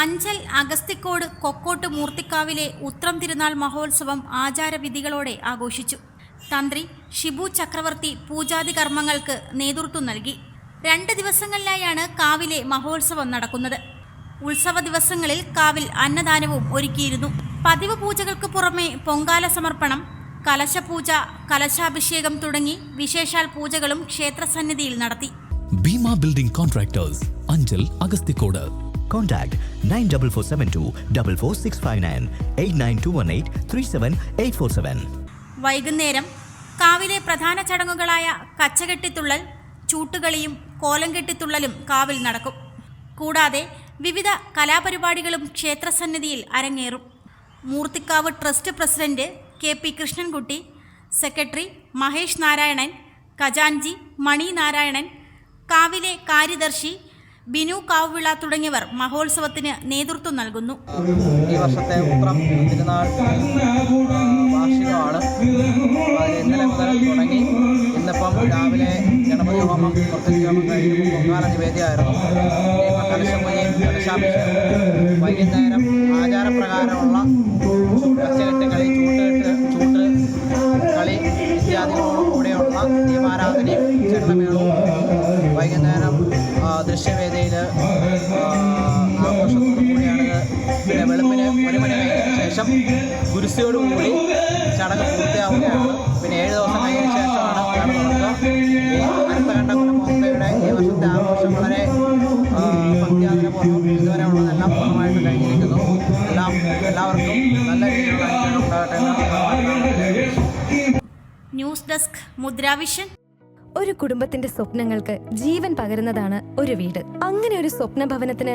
അഞ്ചൽ അഗസ്തിക്കോട് കൊക്കോട്ട് മൂർത്തിക്കാവിലെ ഉത്രം തിരുനാൾ മഹോത്സവം ആചാരവിധികളോടെ ആഘോഷിച്ചു. തന്ത്രി ഷിബു ചക്രവർത്തി പൂജാതി കർമ്മങ്ങൾക്ക് നേതൃത്വം നൽകി. രണ്ട് ദിവസങ്ങളിലായാണ് കാവിലെ മഹോത്സവം നടക്കുന്നത്. ഉത്സവ ദിവസങ്ങളിൽ കാവിൽ അന്നദാനവും ഒരുക്കിയിരുന്നു. പതിവ് പൂജകൾക്ക് പുറമെ പൊങ്കാല സമർപ്പണം കലശപൂജ കലശാഭിഷേകം തുടങ്ങി വിശേഷാൽ പൂജകളും ക്ഷേത്രസന്നിധിയിൽ നടത്തി. Bhima building contractors Anchal Agasthikode Contact 94472 44659 89218 37847. വൈകുന്നേരം കാവിലെ പ്രധാന ചടങ്ങുകളായ കച്ചകെട്ടിത്തുള്ളൽ ചൂട്ടുകളിയും കോലം കെട്ടിത്തുള്ളലും കാവിൽ നടക്കും കൂടാതെ വിവിധ കലാപരിപാടികളും ക്ഷേത്രസന്നിധിയിൽ അരങ്ങേറും Moorthikkavu trust president K P Krishnankutty secretary Mahesh Narayanan ഖജാൻജി Mani Narayanan കാവിലെ കാര്യദർശി ബിനു കാവുവിള തുടങ്ങിയവർ മഹോത്സവത്തിന് നേതൃത്വം നൽകുന്നു. ഈ വർഷത്തെ ഉത്രം തിരുനാൾ വാർഷികമാണ്. ഇന്നലെ മുതൽ തുടങ്ങി. ഇന്നിപ്പം രാവിലെ ഗണപതി ഹോമം പ്രത്യേക ഹോമം കഴിഞ്ഞപ്പോൾ പൊങ്കാല നിവേദ്യമായിരുന്നു. കലശപൂജയും കലശാഭിഷേകവും വൈകുന്നേരം ആചാരപ്രകാരമുള്ള കച്ചകെട്ട് കളി ചൂട്ടുകെട്ട് ചൂട്ട് കളി ഇത്യാദികളോടും കൂടെയുള്ള ദീപാരാധനയും ചെണ്ടമേളവും വൈകുന്നേരം ആ, കുരിശിയോടുകൂടി ചടങ്ങ് പൂർത്തിയാവുകയാണ്. പിന്നെ ഏഴ് ദിവസം കഴിഞ്ഞ ശേഷമാണ് നട തുറക്കുക ഈ അനന്തകണ്ഠ കുലമോക്തയുടെ ഈ വർഷത്തെ ആഘോഷം വളരെ ഭക്തിയാഗ്രഹപൂർവം ഇതുവരെ ഉള്ളതെല്ലാം പൂർണമായിട്ട് കഴിഞ്ഞിരിക്കുന്നു. എല്ലാം എല്ലാവർക്കും നല്ല രീതിയിലുള്ള അനുഗ്രഹം ഉണ്ടാകട്ടെ ന്യൂസ് ഡെസ്ക് മുദ്രാവിഷൻ ഒരു കുടുംബത്തിന്റെ സ്വപ്നങ്ങൾക്ക് ജീവൻ പകരുന്നതാണ് ഒരു വീട്. അങ്ങനെ ഒരു സ്വപ്ന ഭവനത്തിന്